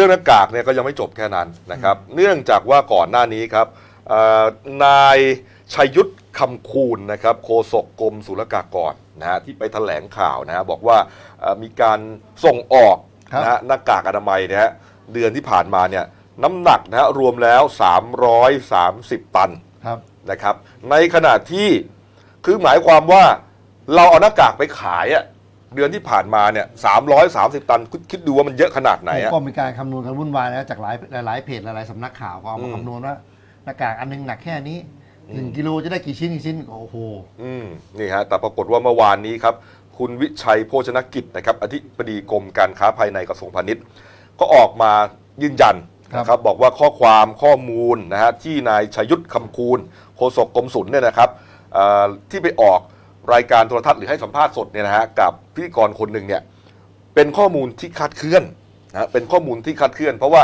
รื่องหน้ากากเนี่ยก็ยังไม่จบแค่นั้นนะครับ เนื่องจากว่าก่อนหน้านี้ครับเอ่อนายชัยยุทธคำคูณนะครับโฆษกกรมศุลกากรนะฮะที่ไปแถลงข่าวนะฮะบอกว่าเอ่อมีการส่งออกครับนะฮะหน้ากากอนามัยนะฮะเดือนที่ผ่านมาเนี่ยน้ำหนักนะฮะรวมแล้ว 330 ตันครับนะครับ ในขณะที่คือหมายความว่าเราเอาหน้ากากไปขายอะ เดือนที่ผ่านมาเนี่ย330ตันคิดคิดดูว่ามันเยอะขนาดไหนอะ ก็มีการคำนวณกันวุ่นวายแล้วจากหลายหลายๆเพจหลายๆสำนักข่าวก็เอามาอืม คำนวณว่าหน้ากากอันหนึงหนักแค่นี้หนึ่งกิโลจะได้กี่ชิ้นกี่ชิ้นโอ้โห อืมนี่ฮะแต่ปรากฏว่าเมื่อวานนี้ครับ คุณวิชัยโภชนกิจนะครับอธิบดีกรมการค้าภายในกระทรวงพาณิชย์ ก็ออกมายืนยันครับ นะครับบอกว่าข้อความข้อมูลนะฮะที่นายชยุทธคำคูณโฆษกกรมศุลเนี่ยนะครับเอ่อที่ไปออก รายการโทรทัศน์หรือให้สัมภาษณ์สดเนี่ยนะฮะกับพิธีกรคนหนึ่งเนี่ยเป็นข้อมูลที่คาดเคลื่อนนะฮะเป็นข้อมูลที่คาดเคลื่อน เพราะว่า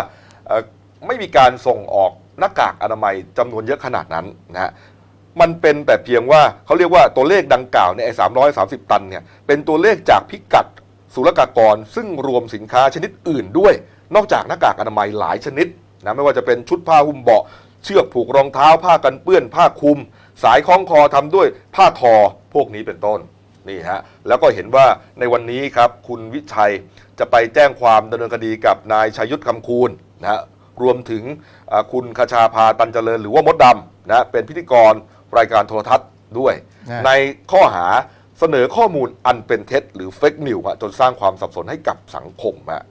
ไม่มีการส่งออกหน้ากากอนามัยจำนวนเยอะขนาดนั้นนะฮะมันเป็นแต่เพียงว่าเขาเรียกว่าตัวเลขดังกล่าวเนี่ยไอ้สามร้อยสาสิบตันเนี่ยเป็นตัวเลขจากพิกัดศุลกากร ซึ่งรวมสินค้าชนิดอื่นด้วย นอกจากหน้ากากอนามัยหลายชนิดนะไม่ว่าจะเป็นชุดผ้าหุ้มเบาะเชือกผูกรองเท้าผ้ากันเปื้อนผ้าคลุม สายคล้องคอทำด้วยผ้าทอ พวกนี้เป็นต้นนี่ฮะแล้วก็เห็นว่าในวันนี้ครับคุณวิชัยจะไปแจ้งความดำเนินคดีกับนายชยุทธคำคูณนะฮะรวมถึงอ่าคุณคชาพาตันเจริญ หรือว่ามดดำนะเป็นพิธีกรรายการโทรทัศน์ด้วยนะในข้อหาเสนอข้อมูลอันเป็นเท็จ หรือเฟกนิวจนสร้างความสับสนให้กับสังคมฮะ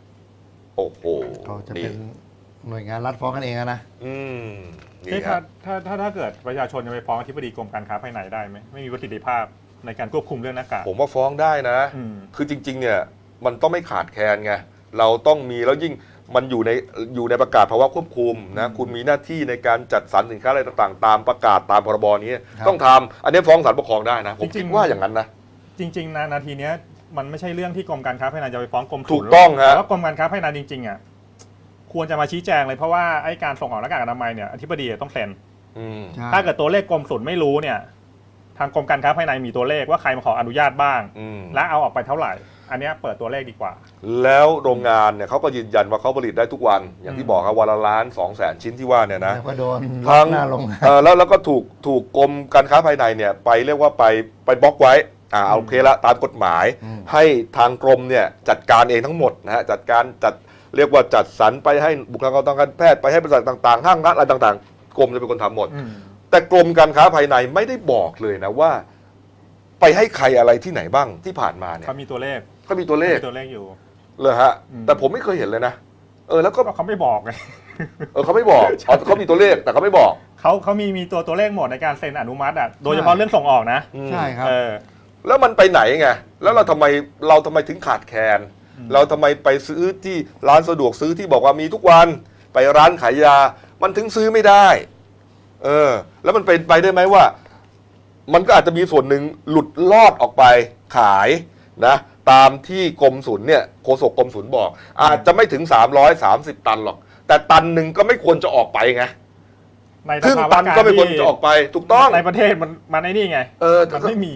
โอ้โหก็จะนี่เป็นหน่วยงานรัฐฟ้องกันเองอะนะอืม นี่เอ๊ะถ้าฮะถ้าถ้าถ้าเกิดประชาชนจะไปฟ้องอธิบดีกรมการค้าภายในได้ไหมไม่มีประสิทธิภาพในการควบคุมเรื่องหน้ากากผมว่าฟ้องได้นะ อืม คือจริง ๆ เนี่ยมันต้องไม่ขาดแคลนไงเราต้องมีแล้วยิ่งมันอยู่ในอยู่ในประกาศภาวะควบคุมนะคุณมีหน้าที่ในการจัดสรรสินค้าอะไรต่างๆ ตามประกาศตามพรบนี้ ครับ ต้องทำอันนี้ฟ้องศาลปกครองได้นะ ผมจริคิดงๆ ว่าอย่างนั้นนะ จริงๆนานาทีเนี้ยมันไม่ใช่เรื่องที่กรมการค้าภายในจะไปฟ้องกรมศุลถูกต้องฮะ แต่ว่ากรมการค้าภายในจริงๆอะ ควรจะมาชี้แจงเลยเพราะว่าไอ้การส่งออกหน้ากากอนามัยเนี่ยอธิบดีต้องเซ็นอืม ใช่ถ้าเกิดตัวเลขกรมศุลไม่รู้เนี่ยทางกรมการค้าภายในมีตัวเลขว่าใครมาขออนุญาตบ้าง อืม และเอาออกไปเท่าไหร่ อันเนี้ยเปิดตัวเลขดีกว่า แล้วโรงงานเนี่ยเขาก็ยืนยันว่าเขาผลิตได้ทุกวัน อย่างที่อืมบอกครับวันละล้านสองแสนชิ้นที่ว่าเนี่ยนะ แล้วก็โดนทางหน้าลง เอ่อแล้วแล้วก็ถูกถูกกรมการค้าภายในเนี่ยไปเรียกว่าไปไปบล็อกไว้อ่าเอาโอเคละตามกฎหมาย อืม ให้ทางกรมเนี่ยจัดการเองทั้งหมดนะฮะจัดการจัด เรียกว่าจัดสรรไปให้บุคลากรทางการแพทย์ไปให้บริษัทต่างๆห้างร้านอะไรต่างๆ กรมจะเป็นคนทำหมดอืมแต่กรมการค้าภายในไม่ได้บอกเลยนะว่า ไปให้ใครอะไรที่ไหนบ้างที่ผ่านมาเนี่ยเขามีตัวเลขก็มีตัวเลขมีตัวเลขอยู่เลยฮะอืมแต่ผมไม่เคยเห็นเลยนะเออแล้วก็ก็เขาไม่บอกไงเออเขาไม่บอกอ๋อเขามีตัวเลขแต่เขาไม่บอกเขาเขามีมีตัวตัวเลขหมดในการเซ็นอนุมัติอะโดยเฉพาะเรื่องส่งออกนะอืมใช่ครับเออแล้วมันไปไหนไงแล้วเราทำไมเราทำไมถึงขาดแคลนอืม เราทำไมไปซื้อที่ร้านสะดวกซื้อที่บอกว่ามีทุกวันไปร้านขายยา มันถึงซื้อไม่ได้ เออ แล้วมันเป็นไปได้ไหมว่า มันก็อาจจะมีส่วนหนึ่งหลุดลอดออกไปขายนะตามที่กรมศุลเนี่ยโฆษกกรมศุลบอก อาจจะไม่ถึง 330 ตันหรอก แต่ตันหนึ่งก็ไม่ควรจะออกไปไงในครึ่งสภาวะตันก็ไม่ควรจะออกไปถูกต้องในประเทศมันมันไอ้นี่ไง เออมันไม่มี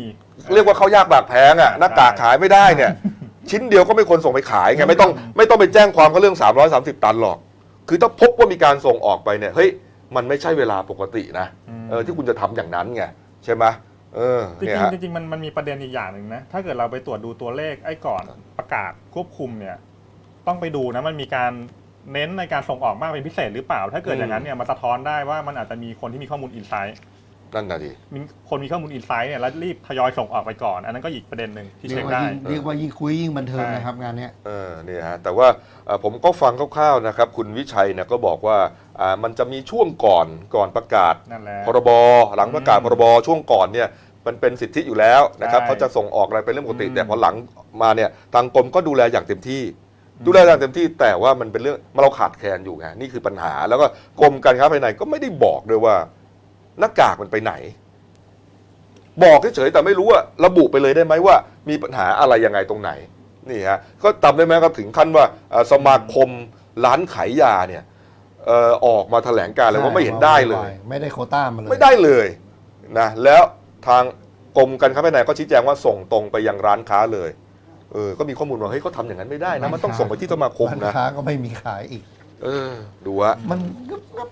เรียกว่าเขายากบากแพงอะใช่หน้ากากขายไม่ได้เนี่ย ชิ้นเดียวก็ไม่ควรส่งไปขายไงไม่ต้องไม่ต้องไปแจ้งความเขาเรื่อง 330 ตันหรอก คือถ้าพบว่ามีการส่งออกไปเนี่ยเฮ้ยมันไม่ใช่เวลาปกตินะอืมเออที่คุณจะทำอย่างนั้นไงใช่ไหมเออจริเนี่ยงฮะๆจริงๆมันมันมีประเด็นอีกอย่างหนึ่งนะ ถ้าเกิดเราไปตรวจดูตัวเลขไอ้ก่อนประกาศควบคุมเนี่ย ต้องไปดูนะมันมีการเน้นในการส่งออกมากเป็นพิเศษหรือเปล่า ถ้าเกิดอย่างนั้นเนี่ยมันสะท้อนได้ว่ามันอาจจะมีคนที่มีข้อมูลอินไซต์ นั่นน่ะดิมีคนมีข้อมูลอินไซต์เนี่ยแล้วรีบทยอยส่งออกไปก่อน อันนั้นก็อีกประเด็นหนึ่งที่เรีเช็ยคกว่าได้ยิ่งเรียกว่ายิ่งคุยยิ่งบันเทิงใช่นะครับงานเนี้ย เออเนี่ยฮะแต่ว่าเอ่อผมก็ฟังคร่าวๆนะครับ คุณวิชัยเนี่ยก็บอกว่าอ่ามันจะมีช่วงก่อนก่อนประกาศ นั่นแหละ พรบหลังประกาศอืมพรบช่วงก่อนเนี่ยมันเป็นสิทธิอยู่แล้วนะครับใช่เขาจะส่งออกอะไรเป็นเรื่องปกติ อืม แต่พอหลังมาเนี่ยทางกรมก็ดูแลอย่างเต็มที่อืมดูแลอย่างเต็มที่ แต่ว่ามันเป็นเรื่องมันเราขาดแคลนอยู่ไงนี่คือปัญหา แล้วก็กรมการค้าภายในก็ไม่ได้บอกด้วยว่า หน้ากากมันไปไหน บอกเฉยๆแต่ไม่รู้ว่าระบุไปเลยได้ไหมว่า มีปัญหาอะไรยังไงตรงไหนนี่ฮะก็จำได้ไหมครับถึงขั้นว่าเอ่อสมาคมร้านขายยาเนี่ยเอ่อออกมาแถลงการเลยว่าไม่เห็นได้เลย ไม่ได้โควต้ามาเลยไม่ได้เลยนะแล้วทางกรมการค้าภายในก็ชี้แจงว่าส่งตรงไปยังร้านค้าเลยเออก็มีข้อมูลว่าเฮ้ยเขาทำอย่างนั้นไม่ได้นะมันต้องส่งไปที่สมาคมร้านนะค้าก็ไม่มีขายอีก เออ ดูฮะมันก็ก็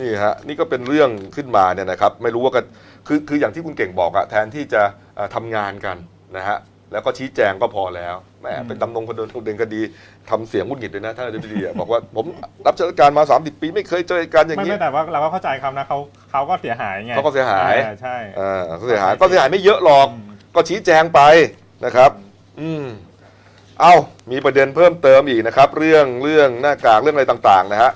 นี่ฮะนี่ก็เป็นเรื่องขึ้นมาเนี่ยนะครับไม่รู้ว่ากันคือคืออย่างที่คุณเก่งบอกอะแทนที่จะเอ่อทำงานกันนะฮะแล้วก็ชี้แจงก็พอแล้วแหมอืมเป็นตำนงพดลอุดนคดีทำเสียงหงุดหงิดเลยนะท่านอธิบดีอะบอกว่าผมรับราชการมา 30 ปีไม่เคยเจอเหตุการณ์อย่างไม่นี้ ไม่แต่ว่าเราก็เข้าใจเขานะเขาเขาก็เสียหายไงเขาก็เสียหาย ออใช่เออก็เสียหายก็เสียหายไม่เยอะหรอกอืมก็ชี้แจงไปนะครับ อืม เอ้ามีประเด็นเพิ่มเติมอีกนะครับ เรื่องเรื่องหน้ากากเรื่องอะไรต่าง ๆ นะฮะ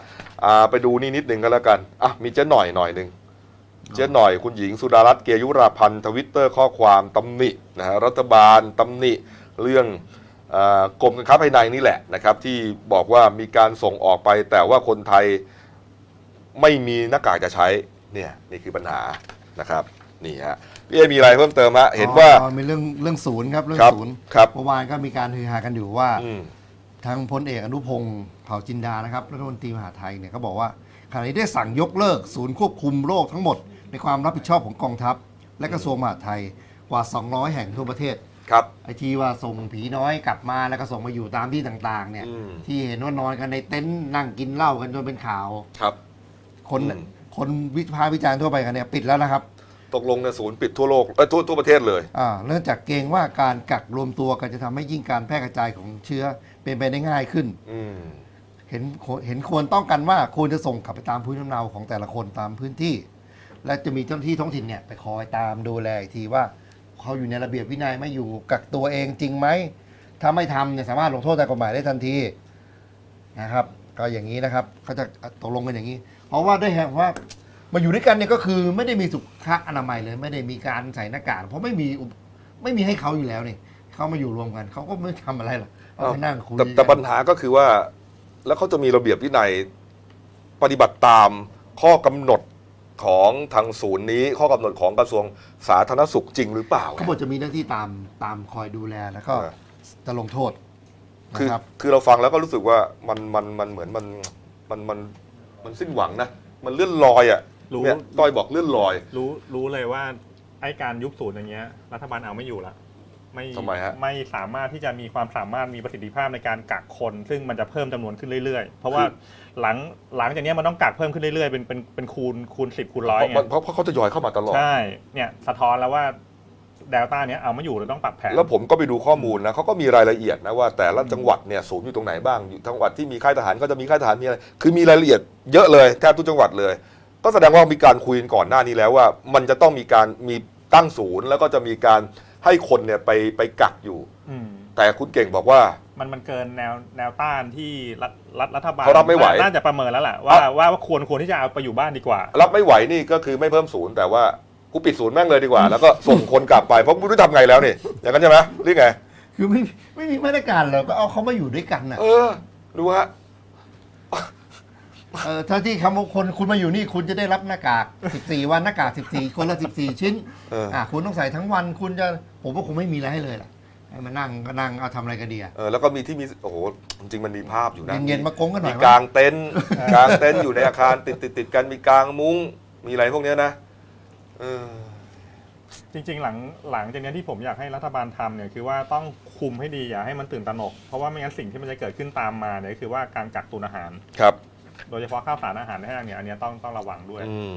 อ่าไปดูนี่นิดหนึ่งก็แล้วกันอะมีเจ๊หน่อยหน่อยหนึ่งเจ๊หน่อยคุณหญิงสุดารัตน์เกยุราพันธ์ทวิตเตอร์ข้อความตำหนินะฮะรัฐบาลตำหนิเรื่องเออกรมการค้าภายในนี่แหละนะครับ ที่บอกว่ามีการส่งออกไป แต่ว่าคนไทยไม่มีหน้ากากจะใช้เนี่ยนี่คือปัญหานะครับนี่ฮะพี่เอมีอะไรเพิ่มเติมฮะเห็นว่า อ๋อมีเรื่องเรื่องศูนย์ครับเรื่องครับศูนย์ครับ เมื่อวานก็มีการฮือฮากันอยู่ว่า อืม ทางพลเอกอนุพงศ์เผ่าจินดานะครับรัฐมนตรีมหาดไทยเนี่ยเขาบอกว่าขณะนี้ได้สั่งยกเลิกศูนย์ควบคุมโรคทั้งหมด ในความรับผิดชอบของกองทัพ และกระทรวงมหาดไทยกว่า 200 แห่งทั่วประเทศครับไอทีว่าส่งผีน้อยกลับมาแล้วก็ส่งมาอยู่ตามที่ต่างๆ เนี่ย อืม ที่เห็นว่านอนกันในเต็นท์นั่งกินเหล้ากันจนเป็นข่าว ครับ คนอืม คนวิพากษ์วิจารณ์ทั่วไปกันเนี่ยปิดแล้วนะครับ ตกลงเนี่ยศูนย์ปิดทั่วโลกเอ้ยทั่วทั่วประเทศเลย อ่าเนื่องจากเกรงว่าการกักรวมตัวกันจะทำให้ยิ่งการแพร่กระจายของเชื้อเป็นไปได้ง่ายขึ้น อืม เห็นเห็นควรต้องกันว่าควรจะส่งกลับไปตามพื้นลำเนาของแต่ละคนตามพื้นที่ และจะมีเจ้าหน้าที่ท้องถิ่นเนี่ยไปคอยตามดูแลอีกทีว่าเขาอยู่ในระเบียบวินัยไม่อยู่กักตัวเองจริงไหมถ้าไม่ทำเนี่ยสามารถลงโทษตามกฎหมายได้ทันทีนะครับ ก็อย่างนี้นะครับเขาจะตกลงกันอย่างนี้ เพราะว่าด้วยเหตุว่า มาอยู่ด้วยกันเนี่ยก็คือไม่ได้มีสุขอนามัยเลย ไม่ได้มีการใส่หน้ากากเพราะไม่มีอุปไม่มีให้เขาอยู่แล้วนี่เขามาอยู่รวมกันเขาก็ไม่ทำอะไรหรอกเขาไปนั่งคุยแต่แต่ปัญหาก็คือว่า แล้วเขาจะมีระเบียบวินัยปฏิบัติตามข้อกำหนดของทางศูนย์นี้ ข้อกำหนดของกระทรวงสาธารณสุขจริงหรือเปล่า เขาบอกจะมีหน้าที่ตามตามคอยดูแลแล้วก็เออจะลงโทษคือนะครับ คือเราฟังแล้วก็รู้สึกว่ามันมันมันเหมือนมันมันมันมันสิ้นหวังนะ มันเลื่อนลอยอะ รู้เนี่ยต้อยบอกเลื่อนลอย รู้รู้เลยว่าไอ้การยุบศูนย์อย่างเงี้ย รัฐบาลเอาไม่อยู่ละไม่ทำไมฮะ ไม่สามารถที่จะมีความสามารถมีประสิทธิภาพในการกักคน ซึ่งมันจะเพิ่มจำนวนขึ้นเรื่อยๆ เพราะว่าหลังหลังจากเนี้ยมันต้องกักเพิ่มขึ้นเรื่อยๆเป็นเป็นเป็นคูณคูณสิบคูณร้อยเพราะไงมันเพราะเพราะเขาจะยอยเข้ามาตลอด ใช่เนี่ยสะท้อนแล้วว่าเดลต้าเนี้ยเอาไม่อยู่เราต้องปรับแผน แล้วผมก็ไปดูข้อมูลนะเขาก็มีรายละเอียดนะว่าแต่ละจังหวัดเนี่ยศูนย์อยู่ตรงไหนบ้างอยู่จังหวัดที่มีค่ายทหารก็จะมีค่ายทหารมีอะไรคือมีรายละเอียดเยอะเลยแทบทุกจังหวัดเลย ก็แสดงว่ามีการคุยกันก่อนหน้านี้แล้วว่า มันจะต้องมีการมีตั้งศูนย์ แล้วก็จะมีการให้คนเนี่ยไปไปกักอยู่ อืม แต่คุณเก่งบอกว่า มันมันเกินแนวแนวต้านที่รัฐรัฐรัฐบาลเขารับไม่ไหวน่าจะประเมินแล้วล่ะว่าว่าว่าควรควรที่จะเอาไปอยู่บ้านดีกว่า รับไม่ไหวนี่ก็คือไม่เพิ่มศูนย์แต่ว่ากูปิดศูนย์แม่งเลยดีกว่า แล้วก็ส่งคนกลับไปเพราะไม่รู้ทำไงแล้วนี่อย่างนั้นใช่ไหมหรือไง คือไม่ไม่มีมาตรการเลยก็เอาเขามาอยู่ด้วยกันน่ะ เออ ดูฮะ เออถ้าที่คำว่าคนคุณมาอยู่นี่คุณจะได้รับหน้ากาก 14 วันหน้ากาก 14 คนละ 14 ชิ้นเอออ่าคุณต้องใส่ทั้งวันคุณจะผมว่าคงไม่มีอะไรให้เลยล่ะให้มานั่งก็นั่งเอาทำอะไรกันดีอะ เออแล้วก็มีที่มีโอ้โหจริงๆมันมีภาพอยู่นะเย็นๆมากงกันหน่มีอยกางเต็นท์กางเต็นท์อยู่ในอาคารติดติดติดกันมีกางมุ้งมีอะไรพวกเนี้ยนะเออ จริง ๆ หลังหลังจากเนี้ยที่ผมอยากให้รัฐบาลทำเนี่ยคือว่าต้องคุมให้ดีอย่าให้มันตื่นตระหนก เพราะว่าไม่งั้นสิ่งที่มันจะเกิดขึ้นตามมาเนี่ยคือว่าการกักตุนอาหาร ครับ โดยเฉพาะข้าวสารอาหารแห้งเนี่ยอันเนี้ยต้องต้องระวังด้วย อืม